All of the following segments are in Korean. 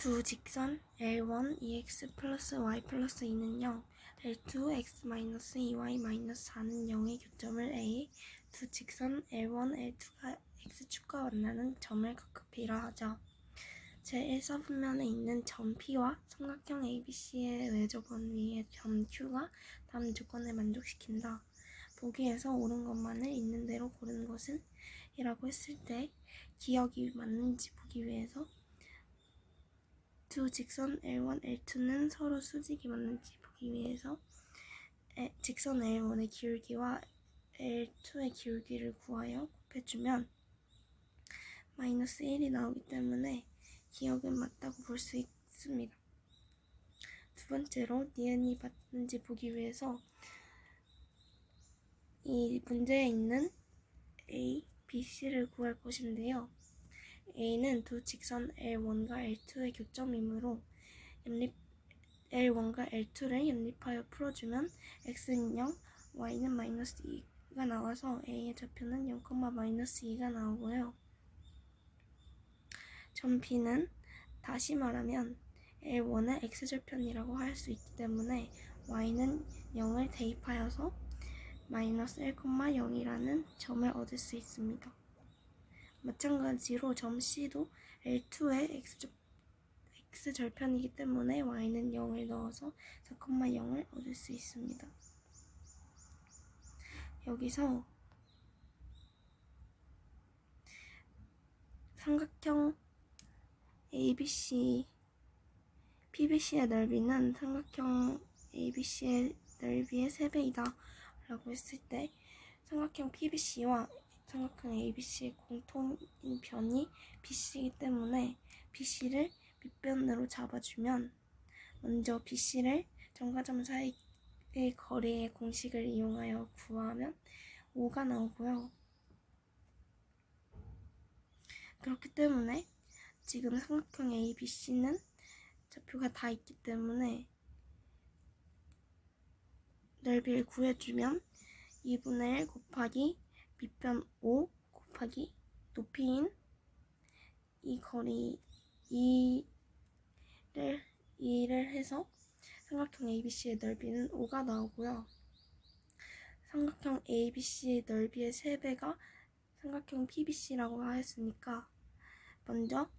두 직선 L1 EX 플러스 Y 플러스 2는 0, L2 X 마이너스 2Y 마이너스 4는 0의 교점을 A, 두 직선 L1, L2가 X축과 만나는 점을 각급이라 하죠. 제1서분면에 있는 점 P와 삼각형 ABC의 외접원 위의 점 Q가 다음 조건을 만족시킨다. 보기에서 옳은 것만을 있는 대로 고르는 것은? 이라고 했을 때 기억이 맞는지 보기 위해서 두 직선 L1, L2는 서로 수직이 맞는지 보기 위해서 에, 직선 L1의 기울기와 L2의 기울기를 구하여 곱해주면 마이너스 1이 나오기 때문에 기억은 맞다고 볼 수 있습니다. 두 번째로 니은이 맞는지 보기 위해서 이 문제에 있는 A, B, C를 구할 것인데요. A는 두 직선 L1과 L2의 교점이므로 연립 L1과 L2를 연립하여 풀어주면 X는 0, Y는 마이너스 2가 나와서 A의 좌표는 0, 마이너스 2가 나오고요. 점 B는 다시 말하면 L1의 X절편이라고 할 수 있기 때문에 Y는 0을 대입하여서 마이너스 1,0이라는 점을 얻을 수 있습니다. 마찬가지로 점 C도 L2의 X절, X절편이기 때문에 Y는 0을 넣어서 4,0을 얻을 수 있습니다. 여기서 삼각형 ABC, PBC의 넓이는 삼각형 ABC의 넓이의 3배이다 라고 했을 때 삼각형 PBC와 삼각형 ABC의 공통인 변이 BC이기 때문에 BC를 밑변으로 잡아주면 먼저 BC를 점과 점 사이의 거리의 공식을 이용하여 구하면 5가 나오고요. 그렇기 때문에 지금 삼각형 ABC는 좌표가 다 있기 때문에 넓이를 구해주면 2분의 1 곱하기 밑변 5 곱하기 높이인 이 거리 2를 2를 해서 삼각형 ABC의 넓이는 5가 나오고요. 삼각형 ABC의 넓이의 3배가 삼각형 PBC라고 하였으니까 먼저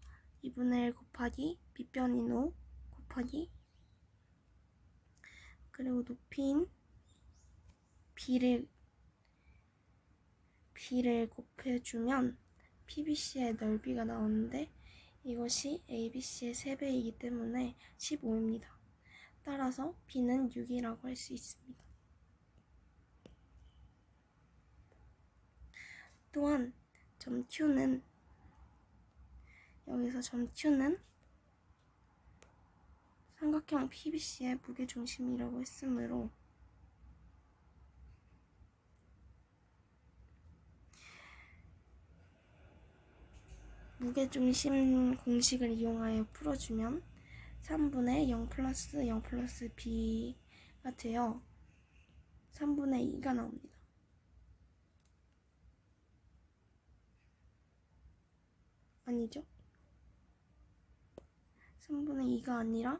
2분의 1 곱하기 밑변인 5 곱하기 그리고 높이인 b를 b를 곱해주면 PBC의 넓이가 나오는데 이것이 ABC의 3배이기 때문에 15입니다. 따라서 B는 6이라고 할 수 있습니다. 또한 점 Q는 여기서 점 Q는 삼각형 PBC의 무게중심이라고 했으므로 무게중심 공식을 이용하여 풀어주면 3분의 0 플러스 0 플러스 b가 되어 3분의 2가 나옵니다. 아니죠? 3분의 2가 아니라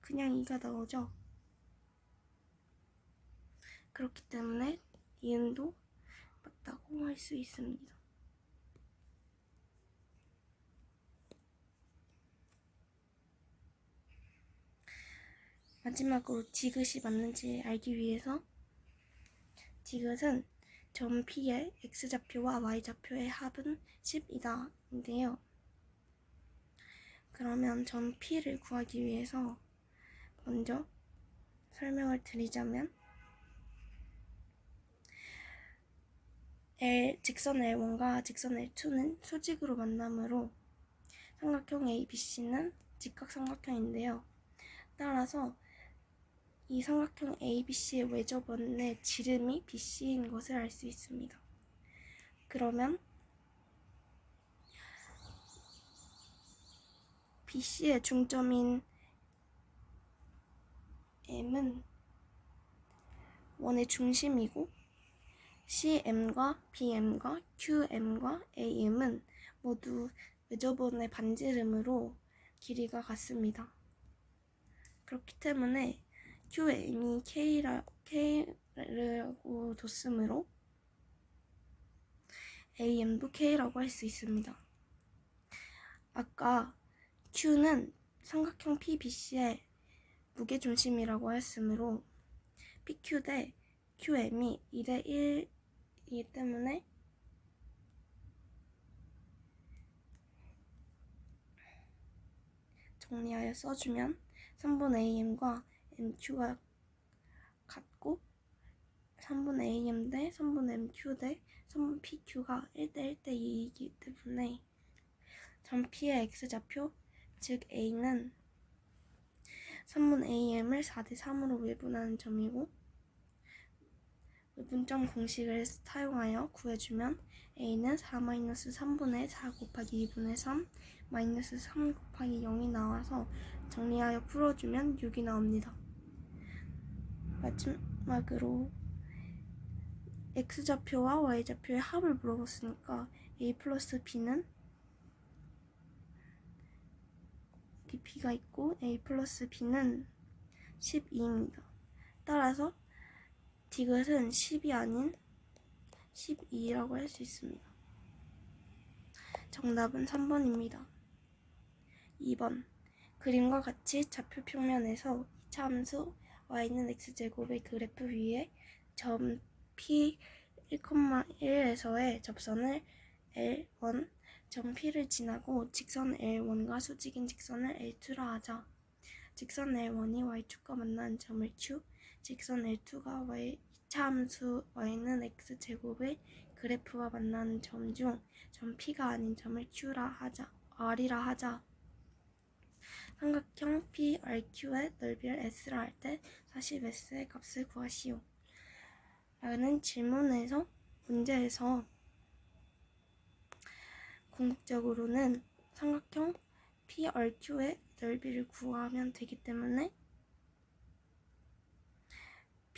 그냥 2가 나오죠? 그렇기 때문에 니은도 맞다고 할 수 있습니다. 마지막으로 디귿이 맞는지 알기 위해서 디귿은 점 P의 X좌표와 Y좌표의 합은 10이다 인데요. 그러면 점 P를 구하기 위해서 먼저 설명을 드리자면 L, 직선 L1과 직선 L2는 수직으로 만나므로 삼각형 ABC는 직각삼각형인데요. 따라서 이 삼각형 ABC의 외접원의 지름이 BC인 것을 알 수 있습니다. 그러면 BC의 중점인 M은 원의 중심이고 CM과 BM과 QM과 AM은 모두 외접원의 반지름으로 길이가 같습니다. 그렇기 때문에 QM이 K라, K라고 뒀으므로 AM도 K라고 할 수 있습니다. 아까 Q는 삼각형 PBC의 무게중심이라고 했으므로 PQ 대 QM이 2대 1 이기 때문에 정리하여 써주면 3분 AM과 MQ가 같고 3분 AM 대 3분 MQ 대 3분 PQ가 1대 1대 2이기 때문에 점 P의 X좌표 즉 A는 3분 AM을 4대 3으로 외분하는 점이고 외 분점 공식을 사용하여 구해주면 A는 4-3분의 4 곱하기 2분의 3 마이너스 3 곱하기 0이 나와서 정리하여 풀어주면 6이 나옵니다. 마지막으로 X좌표와 Y좌표의 합을 물어봤으니까 A 플러스 B는 B가 있고 A 플러스 B는 12입니다. 따라서 디귿은 10이 아닌 12라고 할 수 있습니다. 정답은 3번입니다. 2번 그림과 같이 좌표 평면에서 이차 함수 y는 x제곱의 그래프 위에 점 P 1,1에서의 접선을 L1, 점 P를 지나고 직선 L1과 수직인 직선을 L2라 하자. 직선 L1이 y축과 만나는 점을 Q, 직선 L2가 y 2차 함수 y는 x제곱의 그래프와 만나는 점 중 점 P가 아닌 점을 Q라 하자, R이라 하자. 삼각형 PRQ의 넓이를 S라 할 때 40S의 값을 구하시오. 라는 질문에서 문제에서 궁극적으로는 삼각형 PRQ의 넓이를 구하면 되기 때문에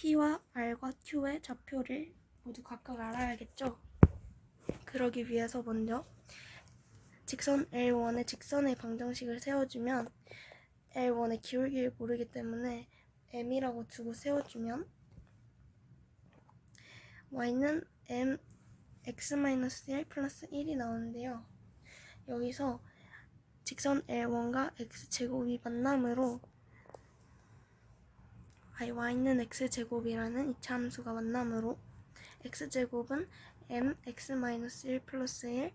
P와 R과 Q의 좌표를 모두 각각 알아야겠죠? 그러기 위해서 먼저 직선 L1의 직선의 방정식을 세워주면 L1의 기울기를 모르기 때문에 M이라고 두고 세워주면 Y는 M X-1 플러스 1이 나오는데요. 여기서 직선 L1과 X제곱이 만남으로 아니, Y는 X제곱이라는 이차 함수가 만남으로 X제곱은 M X-1 플러스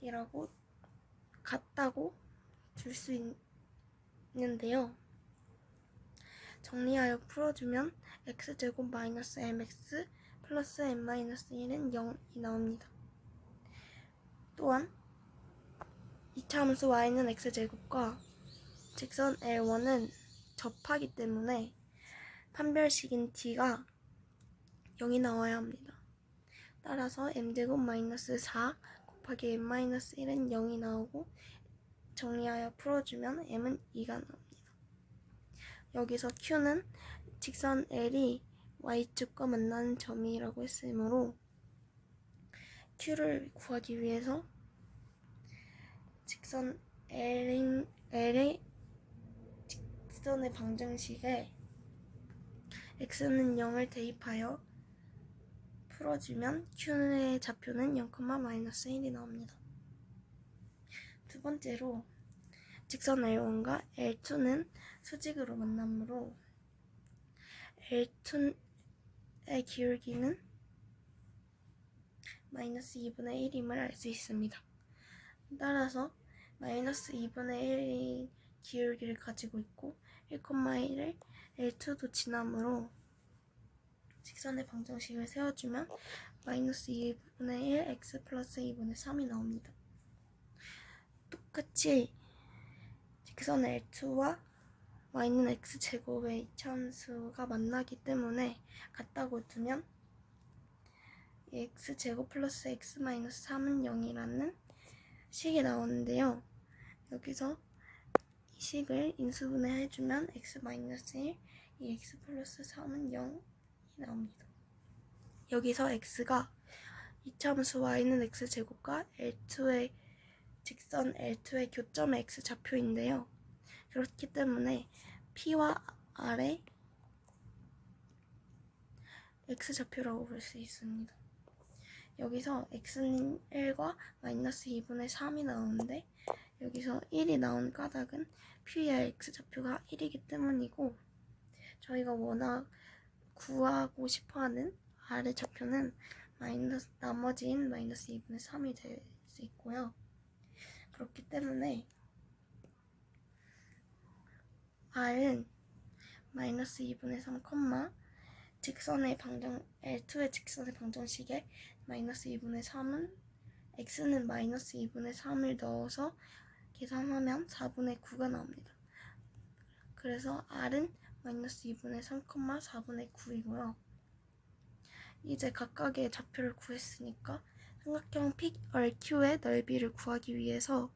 1이라고 같다고 줄 수 있는데요. 정리하여 풀어주면 x제곱 마이너스 mx 플러스 m 마이너스 1은 0이 나옵니다. 또한 이차 함수 y는 x제곱과 직선 L1은 접하기 때문에 판별식인 d가 0이 나와야 합니다. 따라서 m제곱 마이너스 4 곱하기 m 마이너스 1은 0이 나오고 정리하여 풀어주면 m은 2가 나옵니다. 여기서 q는 직선 L이 y축과 만나는 점이라고 했으므로 q를 구하기 위해서 직선 L인, L의 직선의 방정식에 x는 0을 대입하여 풀어주면 q의 좌표는 0,-1이 나옵니다. 두 번째로 직선 L1과 L2는 수직으로 만나므로 L2의 기울기는 마이너스 2분의 1임을 알 수 있습니다. 따라서 마이너스 2분의 1의 기울기를 가지고 있고 1,1을 L2도 지나므로 직선의 방정식을 세워주면 마이너스 2분의 1 x 플러스 2분의 3이 나옵니다. 똑같이 직선 L2와 y는 x제곱의 이차함수가 만나기 때문에 같다고 두면 x제곱 플러스 x 마이너스 3은 0이라는 식이 나오는데요. 여기서 이 식을 인수분해 해주면 x 마이너스 1, 이 x 플러스 3은 0이 나옵니다. 여기서 x가 이차함수 y는 x제곱과 L2의 직선 L2의 교점 x 좌표인데요. 그렇기 때문에 P와 R의 x 좌표라고 볼 수 있습니다. 여기서 x는 1과 마이너스 2분의 3이 나오는데 여기서 1이 나온 까닭은 P의 x 좌표가 1이기 때문이고 저희가 워낙 구하고 싶어하는 R의 좌표는 마이너스 나머지인 마이너스 2분의 3이 될 수 있고요. 그렇기 때문에 R은 마이너스 2분의 3, 직선의 방정 L2의 직선의 방정식에 마이너스 2분의 3은 x는 마이너스 2분의 3을 넣어서 계산하면 4분의 9가 나옵니다. 그래서 r은 마이너스 2분의 3, 4분의 9이고요. 이제 각각의 좌표를 구했으니까 삼각형 PRQ의 넓이를 구하기 위해서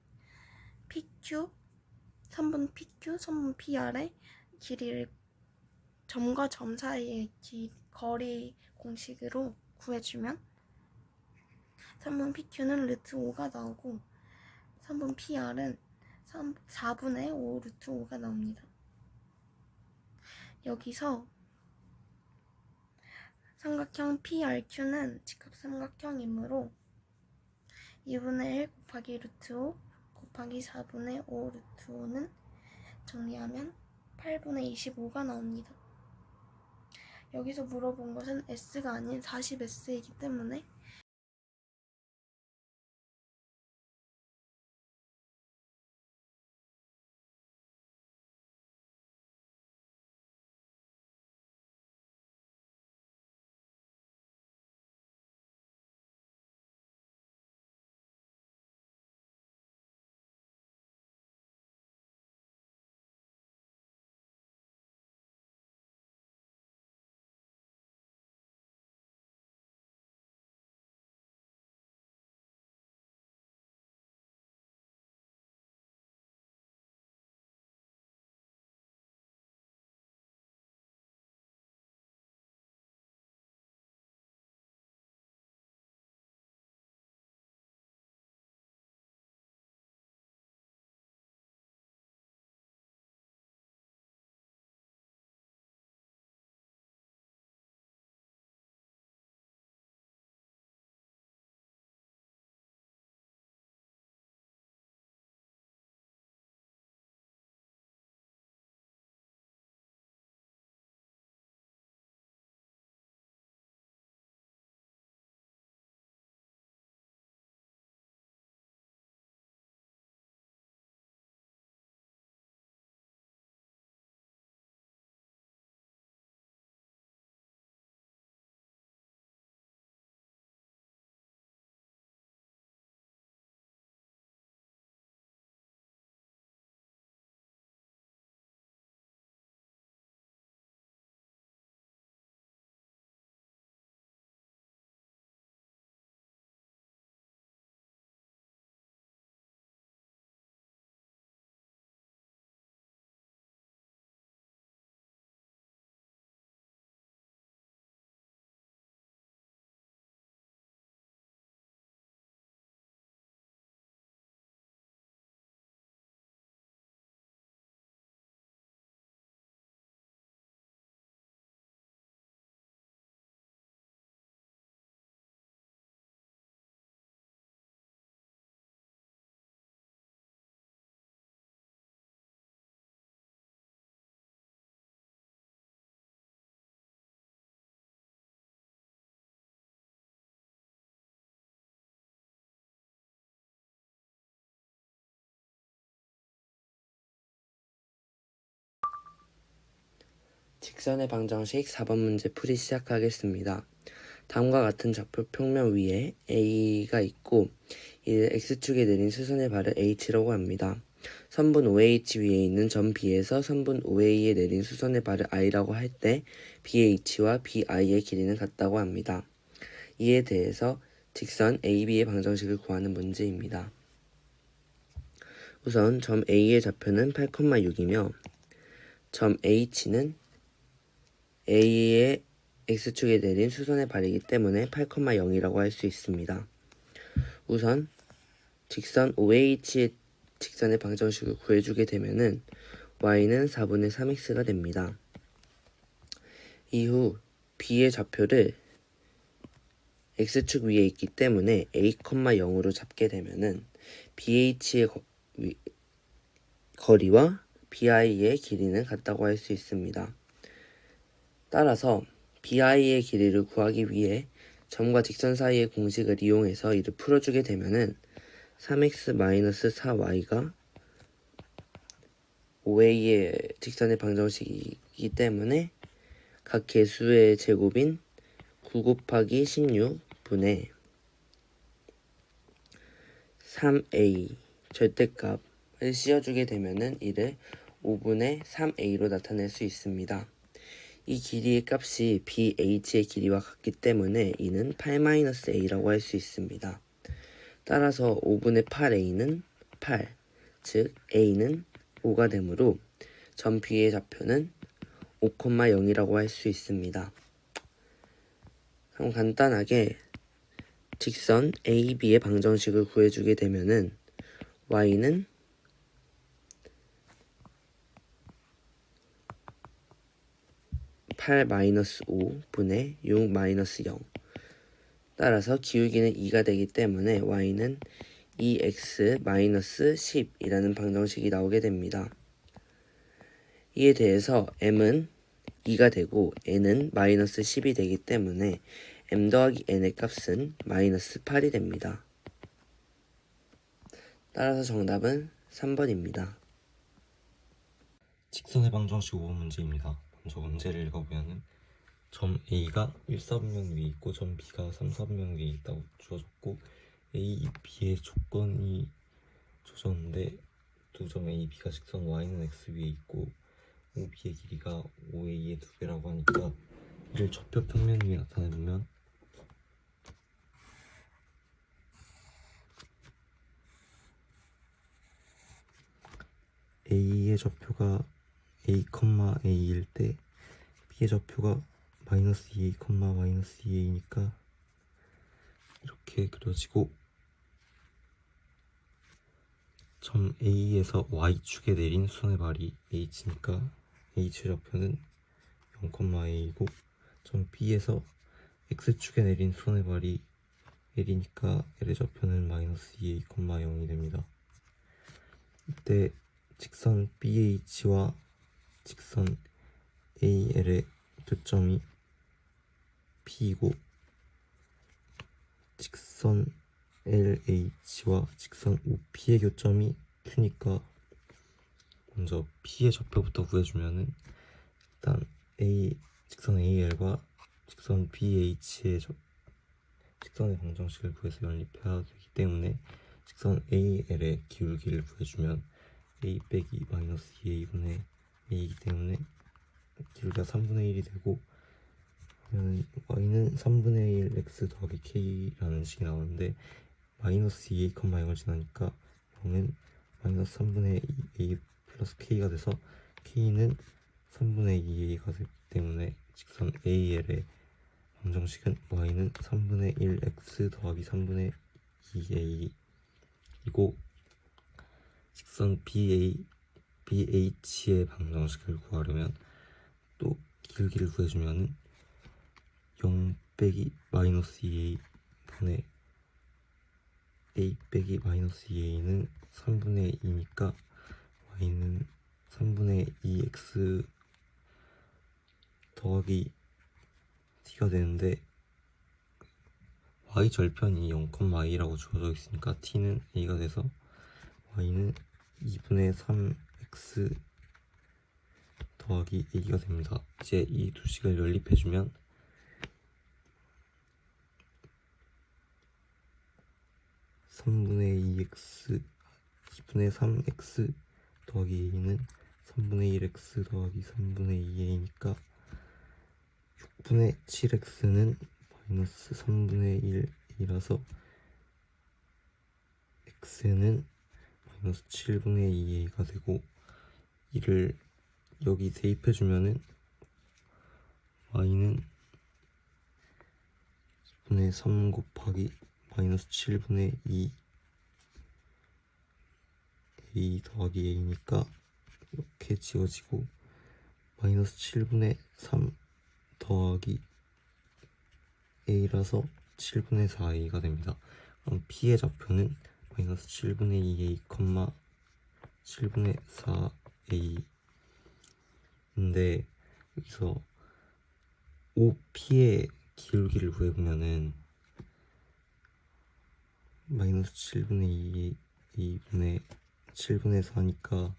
PQ, 3분 PQ, 3분 PR의 길이를 점과 점 사이의 기, 거리 공식으로 구해주면 3분 PQ는 루트 5가 나오고 3분 PR은 3, 4분의 5 루트 5가 나옵니다. 여기서 삼각형 PRQ는 직합삼각형이므로 2분의 1 곱하기 루트 5 곱하기 4분의 5 루트 5는 정리하면 8분의 25가 나옵니다. 여기서 물어본 것은 S가 아닌 40S이기 때문에 직선의 방정식 4번 문제 풀이 시작하겠습니다. 다음과 같은 좌표 평면 위에 A가 있고 이를 X축에 내린 수선의 발을 H라고 합니다. 선분 OH 위에 있는 점 B에서 선분 OA에 내린 수선의 발을 I라고 할 때 BH와 BI의 길이는 같다고 합니다. 이에 대해서 직선 AB의 방정식을 구하는 문제입니다. 우선 점 A의 좌표는 8,6이며 점 H는 A의 x축에 내린 수선의 발이기 때문에 8,0이라고 할 수 있습니다. 우선 직선 OH의 직선의 방정식을 구해주게 되면은 y는 4분의 3x가 됩니다. 이후 b의 좌표를 x축 위에 있기 때문에 a, 0으로 잡게 되면은 BH의 거, 위, 거리와 BI의 길이는 같다고 할 수 있습니다. 따라서 BI의 길이를 구하기 위해 점과 직선 사이의 공식을 이용해서 이를 풀어주게 되면은 3x-4y가 5a의 직선의 방정식이기 때문에 각 개수의 제곱인 9 곱하기 16분의 3a 절대값을 씌워주게 되면은 이를 5분의 3a로 나타낼 수 있습니다. 이 길이의 값이 BH의 길이와 같기 때문에 이는 8-a라고 할 수 있습니다. 따라서 5분의 8a는 8, 즉 a는 5가 되므로 점 B의 좌표는 5,0이라고 할 수 있습니다. 그럼 간단하게 직선 AB의 방정식을 구해주게 되면은 y는 (8 5분의 6 0 따라서 기울기는 2가 되기 때문에 y는 2x-10이라는 방정식이 나오게 됩니다. 이에 대해서 m은 2가 되고 n은 마이너스 10이 되기 때문에 m 더하기 n의 값은 마이너스 8이 됩니다. 따라서 정답은 3번입니다. 직선의 방정식 5번 문제입니다. 먼저 문제를 읽어보면은 점 A가 1, 4분면 위에 있고 점 B가 3, 4분면 위에 있다고 주어졌고 A, B의 조건이 주어졌는데 두 점 A, B가 직선 Y는 X 위에 있고 OB의 길이가 OA의 두 배라고 하니까 이를 좌표 평면 위에 나타내보면 A의 좌표가 A, A일 때 B의 좌표가 마이너스 2A, 마이너스 2A니까 이렇게 그려지고 점 A에서 Y축에 내린 수선의 발이 H니까 H의 좌표는 0,A이고 점 B에서 X축에 내린 수선의 발이 L이니까 L의 좌표는 마이너스 2A, 0이 됩니다. 이때 직선 BH와 직선 AL의 교점이 P이고 직선 LH와 직선 OP의 교점이 Q니까 먼저 P의 좌표부터 구해주면은 일단 A 직선 AL과 직선 BH의 저, 직선의 방정식을 구해서 연립해야 되기 때문에 직선 AL의 기울기를 구해주면 A 빼기 마이너스 2A분의 A 이기 때문에 기울기가 3분의 1이 되고 그러면 y는 3분의 1 x 더하기 k라는 식이 나오는데 마이너스 2a, 0을 지나니까 0은 마이너스 3분의 2a 플러스 k가 돼서 k는 3분의 2a가 되기 때문에 직선 AL의 방정식은 y는 3분의 1 x 더하기 3분의 2a이고 직선 BA, BH의 방정식을 구하려면 또 길기를 구해주면은 0 빼기 마이너스 2a 분의 a 빼기 마이너스 2a는 3분의 2니까 y는 3분의 2x 더하기 t가 되는데 y 절편이 0,i라고 주어져 있으니까 t는 a가 돼서 y는 2분의 3x 더하기 a가 됩니다. 이제 이 두 식을 연립해주면 3분의 2x 2분의 3x 더하기 a는 3분의 1x 더하기 3분의 2a니까 6분의 7x는 마이너스 3분의 1이라서 x는 마이너스 7분의 2a가 되고 이를 여기 대입해 주면은 y는 2분의 3 곱하기 마이너스 7분의 2 a 더하기 a니까 이렇게 지워지고 마이너스 7분의 3 더하기 a라서 7분의 4a가 됩니다. 그럼 p의 좌표는 마이너스 7분의 2a, 7분의 4a인데 여기서 OP의 기울기를 구해보면은 마이너스 7분의 2, 2분의 7분의 4니까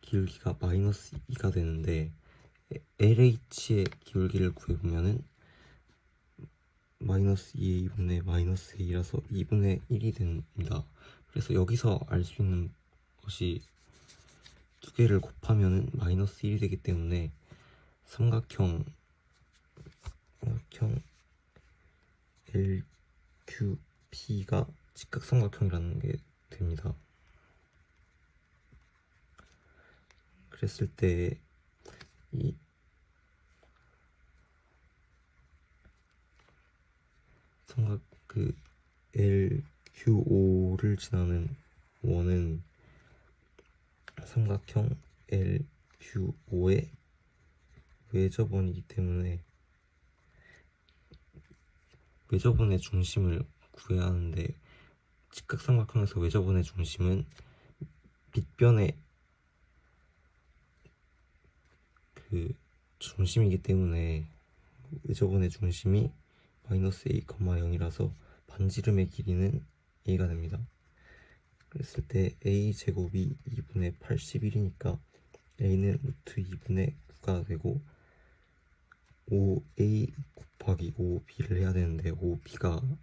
기울기가 마이너스 2가 되는데 LH의 기울기를 구해보면은 마이너스 2분의 마이너스 A라서 2분의 1이 됩니다. 그래서 여기서 알 수 있는 것이 두 개를 곱하면은 마이너스 1이 되기 때문에 삼각형 삼각형 LQP가 직각삼각형이라는 게 됩니다. 그랬을 때 이 삼각 그 LQO를 지나는 원은 삼각형 LQO의 외접원이기 때문에 외접원의 중심을 구해야 하는데 직각삼각형에서 외접원의 중심은 밑변의 그 중심이기 때문에 외접원의 중심이 마이너스 a, 0이라서 반지름의 길이는 a가 됩니다. 그랬을 때 a 제곱이 2분의 81이니까 a는 루트 2분의 9가 되고 5a 곱하기 5b를 해야 되는데 5b가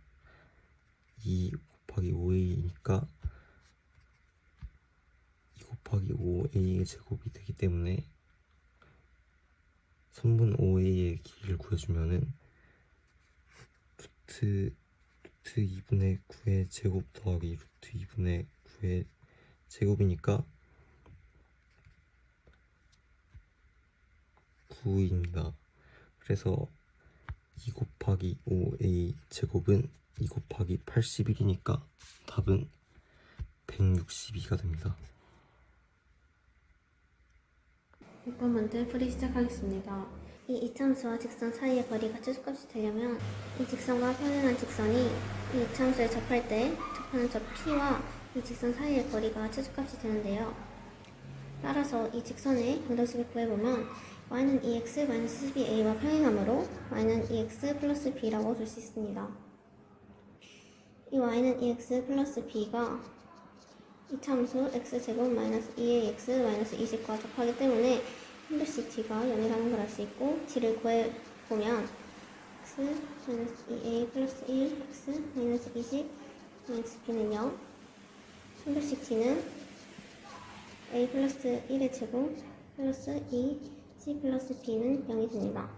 2 곱하기 5a니까 2 곱하기 5a의 제곱이 되기 때문에 3분 5a의 길이를 구해주면은 루트 루트 2분의 9의 제곱 더하기 루트 2분의 9의 제곱이니까 9입니다. 그래서 2 곱하기 5a 제곱은 2 곱하기 81이니까 답은 162가 됩니다. 6번 문제 풀이 시작하겠습니다. 이 이참수와 직선 사이의 거리가 최소값이 되려면 이 직선과 평행한 직선이 이 이참수에 접할 때 접하는 저 P와 이 직선 사이의 거리가 최소값이 되는데요. 따라서 이 직선의 방정식을 구해보면 y는 2x 12a와 평행하므로 y는 2x 플러스 b라고 줄 수 있습니다. 이 y는 2x 플러스 b가 이 참수 x제곱 마이너스 2ax 마이너스 20과 접하기 때문에 한글씩 t가 0이라는 걸 알 수 있고 t를 구해보면 x 마이너스 2a 플러스 1 x 마이너스 20 마이너스 b는 0 한글씩 t는 a 플러스 1의 제곱 플러스 2 c 플러스 b는 0이 됩니다.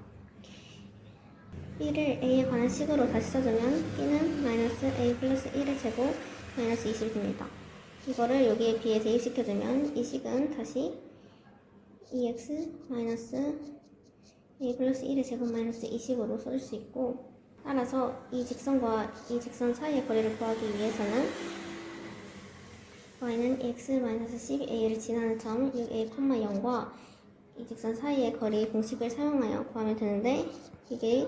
b를 a에 관한 식으로 다시 써주면 b는 마이너스 a 플러스 1의 제곱 마이너스 20이 됩니다. 이거를 여기에 b에 대입시켜주면 이 식은 다시 2x 마이너스 a 플러스 1의 제곱 마이너스 20으로 써줄 수 있고 따라서 이 직선과 이 직선 사이의 거리를 구하기 위해서는 y는 x 마이너스 12a를 지나는 점 6a, 0과 이 직선 사이의 거리 공식을 사용하여 구하면 되는데 이게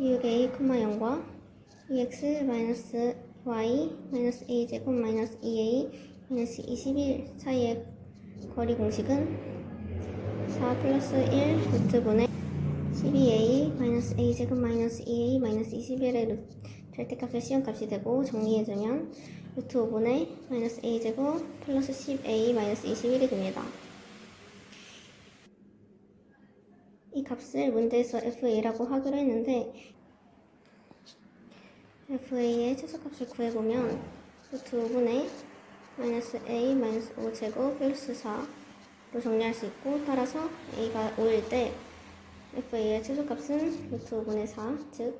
6a, 0과 2x 마이너스 y 마이너스 a 제곱 마이너스 2a 마이너스 21 사이의 거리 공식은 4 플러스 1 루트분의 12a 마이너스 a 제곱 마이너스 2a 마이너스 21의 절대값의 시험값이 되고 정리해주면 루트 5분의 마이너스 a 제곱 플러스 10a 마이너스 21이 됩니다. 이 값을 문제에서 fa라고 하기로 했는데 fa의 최소값을 구해보면 루트 5분의 마이너스 a 마이너스 5 제곱 플러스 4로 정리할 수 있고 따라서 a가 5일 때 fa의 최소값은 루트 5분의 4, 즉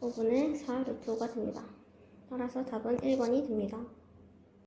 5분의 4 루트 5가 됩니다. 따라서 답은 1번이 됩니다.